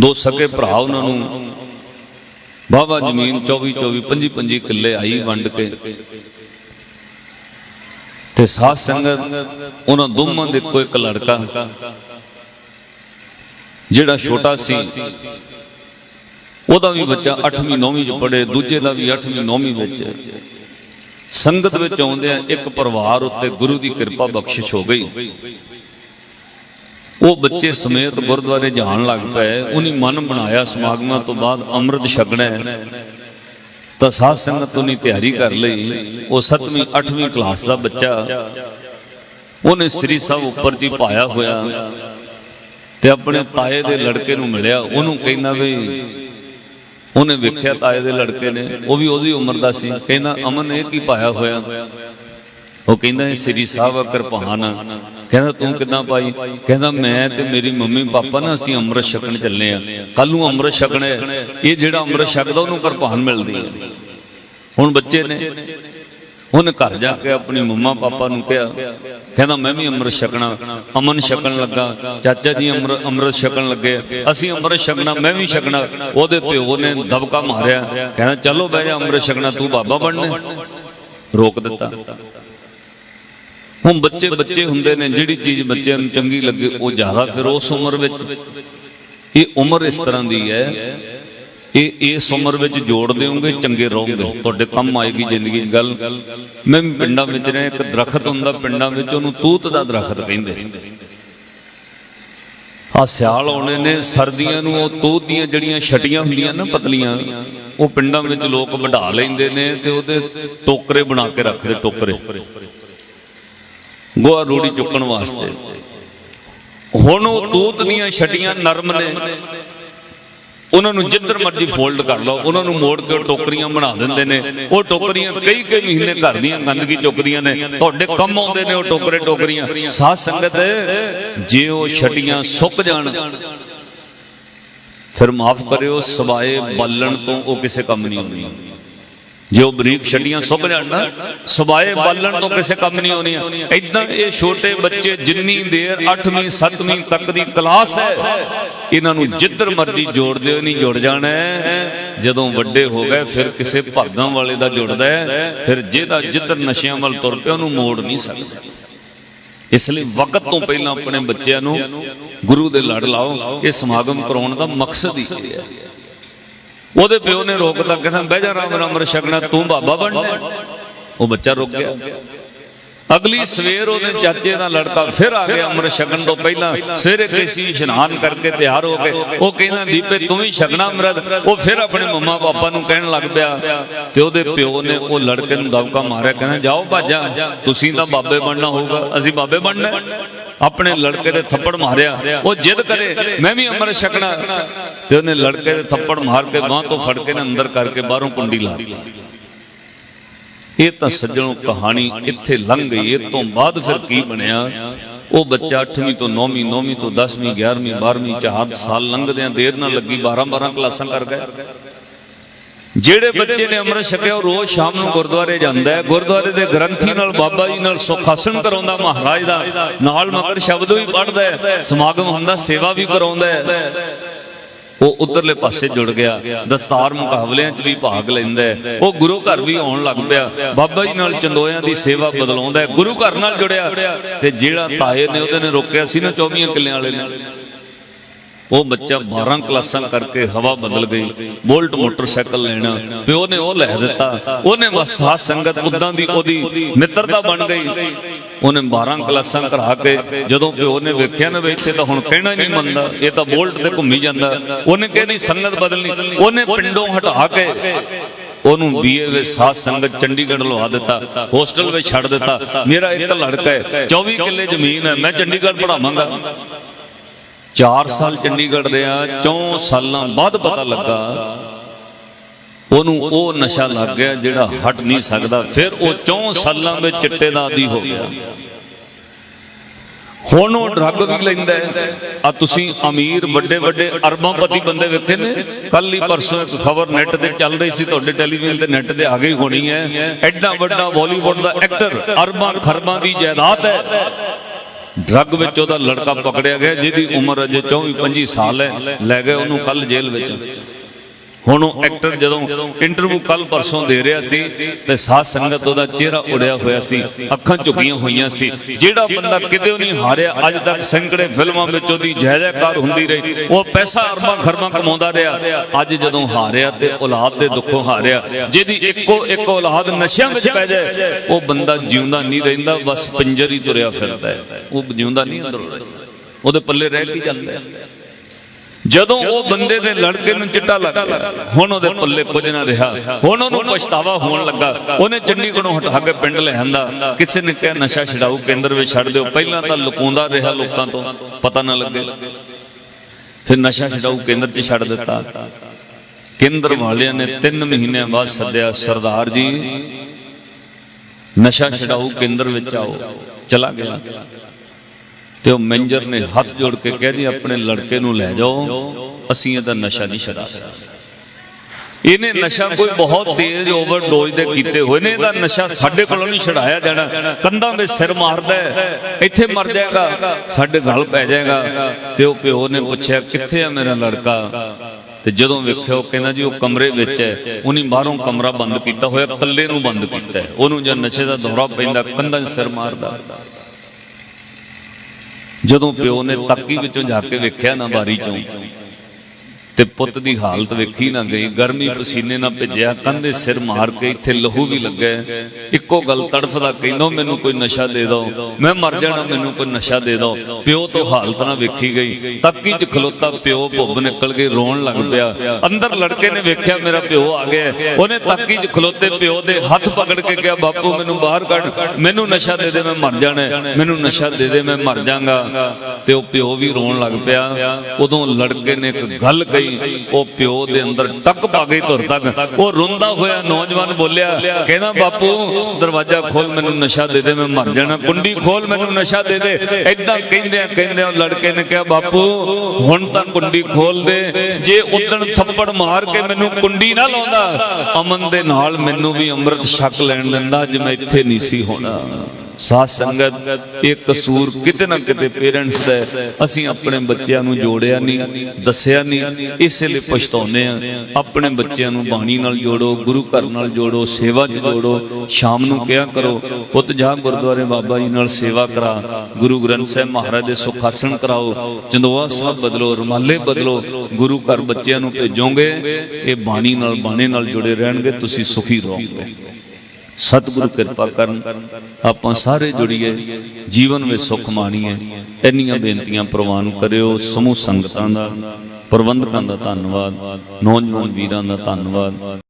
ਦੋ ਸਕੇ ਭਰਾ ਉਹਨਾਂ ਨੂੰ। ਬਾਬਾ ਜ਼ਮੀਨ 24 24 25 25 ਕਿੱਲੇ ਆਈ ਵੰਡ ਕੇ। ਤੇ ਸਾਧ ਸੰਗਤ, ਉਹਨਾਂ ਦੋਵਾਂ ਦੇ ਕੋਈ ਇੱਕ ਲੜਕਾ, ਜਿਹੜਾ ਛੋਟਾ ਸੀ। ਉਹਦਾ ਵੀ ਬੱਚਾ 8ਵੀਂ 9ਵੀਂ ਚ ਪੜ੍ਹੇ, ਦੂਜੇ ਦਾ ਵੀ 8ਵੀਂ 9ਵੀਂ ਵਿੱਚ। ਸੰਗਤ ਵਿੱਚ ਆਉਂਦੇ ਆ ਇੱਕ ਪਰਿਵਾਰ ਉੱਤੇ ਗੁਰੂ ਦੀ ਕਿਰਪਾ ਬਖਸ਼ਿਸ਼ ਹੋ ਗਈ। ਉਹ ਬੱਚੇ ਸਮੇਤ ਗੁਰਦੁਆਰੇ ਜਾਣ ਲੱਗ ਪਏ, ਉਹਨੇ ਮਨ ਬਣਾਇਆ ਸਮਾਗਮਾਂ ਤੋਂ ਬਾਅਦ ਅੰਮ੍ਰਿਤ ਛਕਣਾ ਹੈ। ਤਾਂ ਸਾਧ ਸੰਗਤ ਉਹਨੇ ਤਿਆਰੀ ਕਰ ਲਈ। ਉਹ 7ਵੀਂ 8ਵੀਂ ਕਲਾਸ ਦਾ ਬੱਚਾ। ਉਹਨੇ ਸ੍ਰੀ ਸਾਹਿਬ ਉੱਪਰ ਜੀ ਪਾਇਆ ਹੋਇਆ। ਤੇ ਆਪਣੇ ਤਾਏ ਦੇ ਲੜਕੇ ਨੂੰ ਮਿਲਿਆ। ਉਹਨੂੰ ਕਹਿੰਦਾ ਵੀ, ਉਹਨੇ ਵੇਖਿਆ ਤਾਏ ਦੇ ਲੜਕੇ ਨੇ। ਉਹ ਵੀ ਉਹਦੀ ਉਮਰ ਦਾ ਸੀ। ਕਹਿੰਦਾ, ਅਮਨ, ਇਹ ਕੀ ਪਾਇਆ ਹੋਇਆ? ਉਹ ਕਹਿੰਦਾ, ਇਹ ਸ੍ਰੀ ਸਾਹਿਬ ਕਿਰਪਾਨ ਕਹਿੰਦਾ, ਤੂੰ ਕਿੱਦਾਂ ਪਾਈ ਕਹਿੰਦਾ, ਮੈਂ ਤੇ ਮੇਰੀ ਮੰਮੀ ਪਾਪਾ ਨਾ ਅਸੀਂ ਅੰਮ੍ਰਿਤ ਛਕਣ ਚੱਲੇ ਆ। ਕੱਲ ਨੂੰ ਅੰਮ੍ਰਿਤ ਛਕਣਾ ਹੈ। ਇਹ ਜਿਹੜਾ ਅੰਮ੍ਰਿਤ ਛਕਦਾ, ਉਹਨੂੰ ਕਿਰਪਾਨ ਮਿਲਦੀ ਹੈ। ਹੁਣ ਬੱਚੇ ਨੇ, ਉਹਨੇ ਘਰ ਜਾ ਕੇ ਆਪਣੀ ਮੰਮਾ ਪਾਪਾ ਨੂੰ ਕਿਹਾ, ਕਹਿੰਦਾ, ਮੈਂ ਵੀ ਅੰਮ੍ਰਿਤ ਛਕਣਾ, ਅਮਨ ਛਕਣ ਲੱਗਾ, ਚਾਚਾ ਜੀ ਅੰਮ੍ਰਿਤ ਅੰਮ੍ਰਿਤ ਛਕਣ ਲੱਗੇ, ਅਸੀਂ ਅੰਮ੍ਰਿਤ ਛਕਣਾ, ਮੈਂ ਵੀ ਛਕਣਾ। ਉਹਦੇ ਪਿਓ ਨੇ ਦਬਕਾ ਮਾਰਿਆ। ਕਹਿੰਦਾ, ਚਲੋ ਬਹਿ ਜਾ, ਅੰਮ੍ਰਿਤ ਛਕਣਾ, ਤੂੰ ਬਾਬਾ ਬਣਨਾ ਰੋਕ ਦਿੱਤਾ। ਹੁਣ ਬੱਚੇ ਬੱਚੇ ਹੁੰਦੇ ਨੇ, ਜਿਹੜੀ ਚੀਜ਼ ਬੱਚਿਆਂ ਨੂੰ ਚੰਗੀ ਲੱਗੇ, ਉਹ ਜ਼ਿਆਦਾ ਫਿਰ ਉਸ ਉਮਰ ਵਿੱਚ। ਇਹ ਉਮਰ ਇਸ ਤਰ੍ਹਾਂ ਦੀ ਹੈ, ਇਹ ਇਸ ਉਮਰ ਵਿੱਚ ਜੋੜ ਦਿਓਗੇ ਚੰਗੇ ਰਹੋਗੇ। ਤੁਹਾਡੇ ਕੰਮ ਆਏਗੀ ਜ਼ਿੰਦਗੀ 'ਚ। ਗੱਲ, ਮੈਂ ਵੀ ਪਿੰਡਾਂ ਵਿੱਚ ਰਿਹਾ, ਇੱਕ ਦਰਖਤ ਹੁੰਦਾ ਪਿੰਡਾਂ ਵਿੱਚ, ਉਹਨੂੰ ਤੂਤ ਦਾ ਦਰਖਤ ਕਹਿੰਦੇ। ਆ ਸਿਆਲ ਆਉਣੇ ਨੇ, ਸਰਦੀਆਂ ਨੂੰ ਉਹ ਤੂਤ ਦੀਆਂ ਜਿਹੜੀਆਂ ਛਟੀਆਂ ਹੁੰਦੀਆਂ ਨਾ ਪਤਲੀਆਂ, ਉਹ ਪਿੰਡਾਂ ਵਿੱਚ ਲੋਕ ਵਢਾ ਲੈਂਦੇ ਨੇ ਤੇ ਉਹਦੇ ਟੋਕਰੇ ਬਣਾ ਕੇ ਰੱਖਦੇ, ਟੋਕਰੇ। ਗੋਆ ਰੂੜੀ ਚੁੱਕਣ ਵਾਸਤੇ। ਹੁਣ ਉਹ ਤੂਤ ਦੀਆਂ ਛਟੀਆਂ ਨਰਮ ਨੇ। ਉਹਨਾਂ ਨੂੰ ਜਿੱਧਰ ਮਰਜ਼ੀ ਫੋਲਡ ਕਰ ਲਓ। ਉਹਨਾਂ ਨੂੰ ਮੋੜ ਕੇ ਉਹ ਟੋਕਰੀਆਂ ਬਣਾ ਦਿੰਦੇ ਨੇ। ਉਹ ਟੋਕਰੀਆਂ ਕਈ ਕਈ ਮਹੀਨੇ ਘਰ ਦੀਆਂ ਗੰਦਗੀ ਚੁੱਕਦੀਆਂ ਨੇ। ਤੁਹਾਡੇ ਕੰਮ ਆਉਂਦੇ ਨੇ ਉਹ ਟੋਕਰੇ ਟੋਕਰੀਆਂ। ਸਾਧ ਸੰਗਤ, ਜੇ ਉਹ ਛਟੀਆਂ ਸੁੱਕ ਜਾਣ, ਫਿਰ ਮਾਫ ਕਰਿਓ, ਸਵਾਏ ਬਾਲਣ ਤੋਂ ਉਹ ਕਿਸੇ ਕੰਮ ਨਹੀਂ ਆਉਂਦੀਆਂ ਜੇ ਉਹ ਬਰੀਕ ਛੱਡੀਆਂ ਸੁੱਕ ਜਾਣ ਨਾ, ਸਵਾਏ ਬਾਲਣ ਤੋਂ ਕਿਸੇ ਕੰਮ ਨਹੀਂ ਆਉਣੀਆਂ ਇਦਾਂ ਇਹ ਛੋਟੇ ਬੱਚੇ ਜਿੰਨੀ ਦੇਰ 8ਵੀਂ 7ਵੀਂ ਤੱਕ ਦੀ ਕਲਾਸ ਹੈ, ਇਹਨਾਂ ਨੂੰ ਜਿੱਧਰ ਮਰਜ਼ੀ ਜੋੜ ਦਿਓ, ਨਹੀਂ ਜੁੜ ਜਾਣਾ ਜਦੋਂ ਵੱਡੇ ਹੋ ਗਏ, ਫਿਰ ਕਿਸੇ ਭਾਗਾਂ ਵਾਲੇ ਦਾ ਜੁੜਦਾ ਹੈ, ਫਿਰ ਜਿਹਦਾ ਜਿੱਧਰ ਨਸ਼ਿਆਂ ਵੱਲ ਤੁਰ ਪਿਆ, ਉਹਨੂੰ ਮੋੜ ਨਹੀਂ ਸਕਦਾ। ਇਸ ਲਈ ਵਕਤ ਤੋਂ ਪਹਿਲਾਂ ਆਪਣੇ ਬੱਚਿਆਂ ਨੂੰ ਗੁਰੂ ਦੇ ਲੜ ਲਾਓ, ਇਹ ਸਮਾਗਮ ਕਰਾਉਣ ਦਾ ਮਕਸਦ ਹੀ ਇਹ ਹੈ। ਉਹਦੇ ਪਿਓ ਨੇ ਰੋਕਤਾ ਕਹਿੰਦਾ ਬਹਿ ਜਾ ਰਾਮ ਰਾਮ ਰਛਕਣਾ, ਤੂੰ ਬਾਬਾ ਬਣ। ਉਹ ਬੱਚਾ ਰੁਕ ਗਿਆ। ਅਗਲੀ ਸਵੇਰ ਉਹਦੇ ਚਾਚੇ ਦਾ ਲੜਕਾ ਫਿਰ ਆ ਗਿਆ ਅੰਮ੍ਰਿਤ ਛਕਣ ਤੋਂ ਪਹਿਲਾਂ। ਸਵੇਰੇ ਕੇਸੀ ਇਸ਼ਨਾਨ ਕਰਕੇ ਤਿਆਰ ਹੋ ਕੇ, ਉਹ ਕਹਿੰਦਾ, ਦੀਪੇ, ਤੂੰ ਵੀ ਛਕਣਾ ਅੰਮ੍ਰਿਤ। ਉਹ ਫਿਰ ਆਪਣੇ ਮੰਮਾ ਪਾਪਾ ਨੂੰ ਕਹਿਣ ਲੱਗ ਪਿਆ, ਤੇ ਉਹਦੇ ਪਿਓ ਨੇ ਉਹ ਲੜਕੇ ਨੂੰ ਦਬਕਾ ਮਾਰਿਆ, ਕਹਿੰਦਾ, ਜਾਓ ਭਾਜਾ, ਤੁਸੀਂ ਤਾਂ ਬਾਬੇ ਬਣਨਾ ਹੋਊਗਾ, ਅਸੀਂ ਬਾਬੇ ਬਣਨਾ ਆਪਣੇ ਲੜਕੇ ਦੇ ਥੱਪੜ ਮਾਰਿਆ, ਉਹ ਜਿੱਦ ਕਰੇ, ਮੈਂ ਵੀ ਅੰਮ੍ਰਿਤ ਛਕਣਾ ਤੇ ਉਹਨੇ ਲੜਕੇ ਦੇ ਥੱਪੜ ਮਾਰ ਕੇ ਬਾਹ ਤੋਂ ਫੜ ਕੇ ਨੇ ਅੰਦਰ ਕਰਕੇ ਬਾਹਰੋਂ ਕੁੰਡੀ ਲਾ ਦਿੱਤੀ। ਇਹ ਤਾਂ ਸੱਜਣੋ ਕਹਾਣੀ ਇੱਥੇ ਲੰਘ ਗਈ ਇਹ ਤੋਂ ਬਾਅਦ ਫਿਰ ਕੀ ਬਣਿਆ? ਉਹ ਬੱਚਾ 8ਵੀਂ ਤੋਂ 9ਵੀਂ 9ਵੀਂ ਤੋਂ 10ਵੀਂ 11ਵੀਂ 12ਵੀਂ ਚਾਰ ਸਾਲ ਲੰਘਦਿਆਂ ਦੇਰ ਨਾ ਲੱਗੀ 12 12 ਕਲਾਸਾਂ ਕਰ ਗਏ। ਜਿਹੜੇ ਬੱਚੇ ਨੇ ਅੰਮ੍ਰਿਤ ਛਕਿਆ ਉਹ ਰੋਜ਼ ਸ਼ਾਮ ਨੂੰ ਗੁਰਦੁਆਰੇ ਜਾਂਦਾ ਹੈ। ਗੁਰਦੁਆਰੇ ਦੇ ਗ੍ਰੰਥੀ ਨਾਲ ਬਾਬਾ ਜੀ ਨਾਲ ਸੁਖਾਸਨ ਕਰਾਉਂਦਾ ਮਹਾਰਾਜ ਦਾ ਨਾਲ ਮਗਰ ਸ਼ਬਦ ਵੀ ਪੜ੍ਹਦਾ ਹੈ। ਸਮਾਗਮ ਹੁੰਦਾ ਸੇਵਾ ਵੀ ਕਰਾਉਂਦਾ ਹੈ। ਉਹ ਉਧਰਲੇ ਪਾਸੇ ਜੁੜ ਗਿਆ। ਦਸਤਾਰ ਮੁਕਾਬਲਿਆਂ 'ਚ ਵੀ ਭਾਗ ਲੈਂਦਾ ਉਹ ਗੁਰੂ ਘਰ ਵੀ ਆਉਣ ਲੱਗ ਪਿਆ। ਬਾਬਾ ਜੀ ਨਾਲ ਚੰਦੋਇਆਂ ਦੀ ਸੇਵਾ ਬਦਲਾਉਂਦਾ ਗੁਰੂ ਘਰ ਨਾਲ ਜੁੜਿਆ। ਤੇ ਜਿਹੜਾ ਤਾਏ ਨੇ, ਉਹਦੇ ਨੇ ਰੋਕਿਆ ਸੀ ਨਾ 24 ਕਿੱਲਿਆਂ ਵਾਲੇ ਨੇ। ਉਹ ਬੱਚਾ 12 ਕਲਾਸਾਂ ਕਰਕੇ ਹਵਾ ਬਦਲ ਗਈ। ਬੋਲਟ ਮੋਟਰਸਾਈਕਲ ਲੈਣਾ। ਪਿਓ ਨੇ ਉਹ ਲੈ ਦਿੱਤਾ। ਉਹਨੇ ਬਸ ਸਾਧ ਸੰਗਤ, ਉਦਾਂ ਦੀ ਉਹਦੀ ਮਿੱਤਰਤਾ ਬਣ ਗਈ। ਉਹਨੇ 12 ਕਲਾਸਾਂ ਕਰਾ ਕੇ ਜਦੋਂ ਪਿਓ ਨੇ ਵੇਖਿਆ ਨਾ ਵੀ ਇੱਥੇ ਤਾਂ ਹੁਣ ਕਹਿਣਾ ਹੀ ਨਹੀਂ ਮੰਨਦਾ, ਇਹ ਤਾਂ ਬੋਲਟ ਤੇ ਘੁੰਮੀ ਜਾਂਦਾ। ਉਹਨੇ ਕਹਿੰਦੀ ਸੰਗਤ ਬਦਲਣੀ। ਉਹਨੇ ਪਿੰਡੋਂ ਹਟਾ ਕੇ ਉਹਨੂੰ ਬੀਏ ਵਿੱਚ ਸਾਧ ਸੰਗਤ ਚੰਡੀਗੜ੍ਹ ਲਵਾ ਦਿੱਤਾ, ਹੋਸਟਲ ਵਿੱਚ ਛੱਡ ਦਿੱਤਾ। ਮੇਰਾ ਇੱਕ ਲੜਕਾ ਹੈ 24 ਕਿੱਲੇ ਜ਼ਮੀਨ ਹੈ, ਮੈਂ ਚੰਡੀਗੜ੍ਹ ਪੜਾਵਾਂਗਾ 4 ਸਾਲ ਚੰਡੀਗੜ੍ਹ ਰਿਹਾ 4 ਸਾਲਾਂ ਬਾਅਦ ਪਤਾ ਲੱਗਾ ਉਹਨੂੰ ਉਹ ਨਸ਼ਾ ਲੱਗ ਗਿਆ ਜਿਹੜਾ ਹਟ ਨਹੀਂ ਸਕਦਾ। ਫਿਰ ਉਹ 4 ਸਾਲਾਂ ਵਿੱਚ ਚਿੱਟੇ ਦਾ ਆਦੀ ਹੋ ਗਿਆ। ਹੁਣ ਉਹ ਡਰੱਗ ਵੀ ਲੈਂਦਾ ਆ ਤੁਸੀਂ ਅਮੀਰ, ਵੱਡੇ ਵੱਡੇ ਅਰਬਾਂਪਤੀ ਬੰਦੇ ਵੇਖੇ ਨੇ? ਕੱਲ ਹੀ ਪਰਸੋਂ ਇੱਕ ਖਬਰ ਨੈਟ ਤੇ ਚੱਲ ਰਹੀ ਸੀ ਤੁਹਾਡੇ ਟੈਲੀਵਿਜ਼ਨ ਤੇ ਨੈਟ ਤੇ ਆ ਗਈ ਹੋਣੀ ਹੈ। ਐਡਾ ਵੱਡਾ ਬਾਲੀਵੁੱਡ ਦਾ ਐਕਟਰ ਅਰਬਾਂ ਖਰਬਾਂ ਦੀ ਜਾਇਦਾਦ ਹੈ। ਡਰੱਗ ਵਿੱਚ ਉਹਦਾ ਲੜਕਾ ਪਕੜਿਆ ਗਿਆ, ਜਿਹਦੀ ਉਮਰ ਅਜੇ 24 25 ਸਾਲ ਹੈ। ਲੈ ਗਏ ਉਹਨੂੰ ਕੱਲ ਜੇਲ੍ਹ ਵਿੱਚ। ਹੁਣ ਉਹ ਐਕਟਰ ਜਦੋਂ ਇੰਟਰਵਿਊ ਕੱਲ ਪਰਸੋਂ ਦੇ ਰਿਹਾ ਸੀ, ਤੇ ਸਾਧ ਸੰਗਤ ਉਹਦਾ ਚਿਹਰਾ ਉੜਿਆ ਹੋਇਆ ਸੀ, ਅੱਖਾਂ ਝੁਕੀਆਂ ਹੋਈਆਂ ਸੀ। ਜਿਹੜਾ ਬੰਦਾ ਕਿਤੇ ਨਹੀਂ ਹਾਰਿਆ, ਅੱਜ ਤੱਕ ਸੈਂਕੜੇ ਫਿਲਮਾਂ ਵਿੱਚ ਉਹਦੀ ਜੈ ਹੁੰਦੀ ਰਹੀ। ਉਹ ਪੈਸਾ ਅਰਬਾਂ ਖਰਮਾਂ ਕਮਾਉਂਦਾ ਰਿਹਾ। ਅੱਜ ਜਦੋਂ ਹਾਰਿਆ ਤੇ ਔਲਾਦ ਦੇ ਦੁੱਖੋਂ ਹਾਰਿਆ, ਜਿਹਦੀ ਇੱਕੋ ਇੱਕ ਔਲਾਦ ਨਸ਼ਿਆਂ ਵਿੱਚ ਪੈ ਜਾਏ, ਉਹ ਬੰਦਾ ਜਿਉਂਦਾ ਨਹੀਂ ਰਹਿੰਦਾ, ਬਸ ਪਿੰਜਰ ਹੀ ਤੁਰਿਆ ਫਿਰਦਾ ਹੈ। ਉਹ ਜਿਉਂਦਾ ਨਹੀਂ ਅੰਦਰੋਂ ਰਹਿੰਦਾ। ਉਹਦੇ ਪੱਲੇ ਰਹਿ ਕੀ ਜਾਂਦਾ ਹੈ? ਜਦੋਂ ਉਹ ਬੰਦੇ ਦੇ ਲੜਕੇ ਨੂੰ ਚਿੱਟਾ ਲੱਗ ਗਿਆ ਹੁਣ ਉਹਦੇ ਪੱਲੇ ਕੁਝ ਨਾ ਰਿਹਾ। ਹੁਣ ਉਹਨੂੰ ਪਛਤਾਵਾ ਹੋਣ ਲੱਗਾ। ਉਹਨੇ ਚੰਡੀਗੜ੍ਹੋਂ ਹਟਾ ਕੇ ਪਿੰਡ ਲੈ ਆਂਦਾ। ਕਿਸੇ ਨੇ ਕਿਹਾ ਨਸ਼ਾ ਛਡਾਊ ਕੇਂਦਰ ਵਿੱਚ ਛੱਡ ਦਿਓ। ਪਹਿਲਾਂ ਤਾਂ ਲੁਕਾਉਂਦਾ ਰਿਹਾ ਲੋਕਾਂ ਤੋਂ। ਪਤਾ ਨਾ ਲੱਗੇ। ਫਿਰ ਨਸ਼ਾ ਛਡਾਊ ਕੇਂਦਰ 'ਚ ਛੱਡ ਦਿੱਤਾ। ਕੇਂਦਰ ਵਾਲਿਆਂ ਨੇ 3 ਮਹੀਨਿਆਂ ਬਾਅਦ ਸੱਦਿਆ ਸਰਦਾਰ ਜੀ ਨਸ਼ਾ ਛਡਾਊ ਕੇਂਦਰ ਵਿੱਚ ਆਓ। ਚਲਾ ਗਿਆ। ਤੇ ਉਹ ਮੈਨੇਜਰ ਨੇ ਹੱਥ ਜੋੜ ਕੇ ਕਹਿ ਦੀ ਆਪਣੇ ਲੜਕੇ ਨੂੰ ਲੈ ਜਾਓ, ਅਸੀਂ ਇਹਦਾ ਨਸ਼ਾ ਨਹੀਂ ਛਡਾ ਸਕਦੇ। ਇਹਨੇ ਨਸ਼ਾ ਕੋਈ ਬਹੁਤ ਤੇਜ਼ ਓਵਰਡੋਜ਼ ਦੇ ਕੀਤੇ ਹੋਏ ਨੇ, ਇਹਦਾ ਨਸ਼ਾ ਸਾਡੇ ਕੋਲੋਂ ਨਹੀਂ ਛਡਾਇਆ ਜਾਣਾ। ਕੰਧਾਂ 'ਤੇ ਸਿਰ ਮਾਰਦਾ ਇੱਥੇ ਮਰ ਜਾਏਗਾ, ਸਾਡੇ ਗਲ ਪੈ ਜਾਏਗਾ। ਤੇ ਉਹ ਪਿਓ ਨੇ ਪੁੱਛਿਆ, ਕਿੱਥੇ ਆ ਮੇਰਾ ਲੜਕਾ? ਤੇ ਜਦੋਂ ਵੇਖਿਓ ਕਹਿੰਦਾ ਜੀ, ਉਹ ਕਮਰੇ ਵਿੱਚ ਹੈ। ਉਹਨੇ ਬਾਹਰੋਂ ਕਮਰਾ ਬੰਦ ਕੀਤਾ ਹੋਇਆ, ਇਕੱਲੇ ਨੂੰ ਬੰਦ ਕੀਤਾ ਉਹਨੂੰ ਜਦ ਨਸ਼ੇ ਦਾ ਦੌਰਾ ਪੈਂਦਾ, ਕੰਧਾਂ 'ਚ ਸਿਰ ਮਾਰਦਾ। ਜਦੋਂ ਪਿਓ ਨੇ ਤੱਕੀ ਵਿੱਚੋਂ ਜਾ ਕੇ ਵੇਖਿਆ ਨਾ ਬਾਰੀ ਚੋਂ। ਤੇ ਪੁੱਤ ਦੀ ਹਾਲਤ ਵੇਖੀ ਨਾ ਗਈ, ਗਰਮੀ ਪਸੀਨੇ ਨਾਲ ਭਿੱਜਿਆ, ਕੰਧੇ ਸਿਰ ਮਾਰ ਕੇ ਇੱਥੇ ਲਹੂ ਵੀ ਲੱਗਾ ਇੱਕੋ ਗੱਲ ਤੜਫਦਾ ਕਹਿੰਦਾ, ਮੈਨੂੰ ਕੋਈ ਨਸ਼ਾ ਦੇ ਦਿਓ ਮੈਂ ਮਰ ਜਾਣਾ, ਮੈਨੂੰ ਕੋਈ ਨਸ਼ਾ ਦੇ ਦਿਓ ਪਿਓ ਤੋਂ ਹਾਲਤ ਨਾ ਵੇਖੀ ਗਈ। ਤੱਕੀ ਚ ਖਲੋਤਾ ਪਿਓ, ਭੁੱਬ ਨਿਕਲ ਕੇ ਰੋਣ ਲੱਗ ਪਿਆ। ਅੰਦਰ ਲੜਕੇ ਨੇ ਵੇਖਿਆ, ਮੇਰਾ ਪਿਓ ਆ ਗਿਆ ਉਹਨੇ ਤੱਕੀ ਚ ਖਲੋਤੇ ਪਿਓ ਦੇ ਹੱਥ ਪਕੜ ਕੇ ਕਿਹਾ, ਬਾਪੂ, ਮੈਨੂੰ ਬਾਹਰ ਕੱਢ। ਮੈਨੂੰ ਨਸ਼ਾ ਦੇ ਦੇ, ਮੈਂ ਮਰ ਜਾਣਾ ਮੈਨੂੰ ਨਸ਼ਾ ਦੇ ਦੇ, ਮੈਂ ਮਰ ਜਾਗਾ। ਤੇ ਉਹ ਪਿਓ ਵੀ ਰੋਣ ਲੱਗ ਪਿਆ। ਉਦੋਂ ਲੜਕੇ ਨੇ ਇੱਕ ਗੱਲ ਕਹੀ ਉਹ ਪਿਓ ਦੇ ਅੰਦਰ ਟੱਕ ਪਾ ਗਈ ਧੁਰ ਤੱਕ। ਉਹ ਰੋਂਦਾ ਹੋਇਆ ਨੌਜਵਾਨ ਬੋਲਿਆ, ਕਹਿੰਦਾ, ਬਾਪੂ, ਦਰਵਾਜ਼ਾ ਖੋਲ ਮੈਨੂੰ ਨਸ਼ਾ ਦੇ ਦੇ, ਮੈਂ ਮਰ ਜਾਣਾ। ਕੁੰਡੀ ਖੋਲ ਮੈਨੂੰ ਨਸ਼ਾ ਦੇ ਦੇ। ਐਦਾਂ ਕਹਿੰਦਿਆਂ ਕਹਿੰਦਿਆਂ ਉਹ ਲੜਕੇ ਨੇ ਕਿਹਾ, ਬਾਪੂ, ਹੁਣ ਤਾਂ ਕੁੰਡੀ ਖੋਲ ਦੇ। ਜੇ ਉਦਣ ਥੱਪੜ ਮਾਰ ਕੇ ਮੈਨੂੰ ਕੁੰਡੀ ਨਾ ਲਾਉਂਦਾ, ਅਮਨ ਦੇ ਨਾਲ ਮੈਨੂੰ ਵੀ ਅੰਮ੍ਰਿਤ ਛਕ ਲੈਣ ਦਿੰਦਾ, ਅੱਜ ਮੈਂ ਇੱਥੇ ਨਹੀਂ ਸੀ ਹੋਣਾ। ਸਾਧ ਸੰਗਤ, ਇਹ ਕਸੂਰ ਕਿਤੇ ਨਾ ਕਿਤੇ ਪੇਰੈਂਟਸ ਦਾ ਅਸੀਂ ਆਪਣੇ ਬੱਚਿਆਂ ਨੂੰ ਜੋੜਿਆ ਨਹੀਂ, ਦੱਸਿਆ ਨਹੀਂ। ਇਸੇ ਲਈ ਪਛਤਾਉਂਦੇ ਆ ਆਪਣੇ ਬੱਚਿਆਂ ਨੂੰ ਬਾਣੀ ਨਾਲ ਜੋੜੋ, ਗੁਰੂ ਘਰ ਨਾਲ ਜੋੜੋ, ਸੇਵਾ 'ਚ ਜੋੜੋ, ਸ਼ਾਮ ਨੂੰ ਕਿਹਾ ਕਰੋ, ਪੁੱਤ ਜਾ ਗੁਰਦੁਆਰੇ ਬਾਬਾ ਜੀ ਨਾਲ ਸੇਵਾ ਕਰਾ। ਗੁਰੂ ਗ੍ਰੰਥ ਸਾਹਿਬ ਮਹਾਰਾਜ ਦੇ ਸੁਖਾਸਨ ਕਰਾਓ। ਚੰਦੋਆ ਸਾਹਿਬ ਬਦਲੋ, ਰੁਮਾਲੇ ਬਦਲੋ। ਗੁਰੂ ਘਰ ਬੱਚਿਆਂ ਨੂੰ ਭੇਜੋਗੇ, ਇਹ ਬਾਣੀ ਨਾਲ, ਬਾਣੇ ਨਾਲ ਜੁੜੇ ਰਹਿਣਗੇ, ਤੁਸੀਂ ਸੁਖੀ ਰਹੋਗੇ। ਸਤਿਗੁਰੂ ਕਿਰਪਾ ਕਰਨ, ਆਪਾਂ ਸਾਰੇ ਜੁੜੀਏ, ਜੀਵਨ ਵਿੱਚ ਸੁਖ ਮਾਣੀਏ। ਇੰਨੀਆਂ ਬੇਨਤੀਆਂ ਪ੍ਰਵਾਨ ਕਰਿਓ, ਸਮੂਹ ਸੰਗਤਾਂ ਦਾ, ਪ੍ਰਬੰਧਕਾਂ ਦਾ ਧੰਨਵਾਦ, ਨੌਜਵਾਨ ਵੀਰਾਂ ਦਾ ਧੰਨਵਾਦ।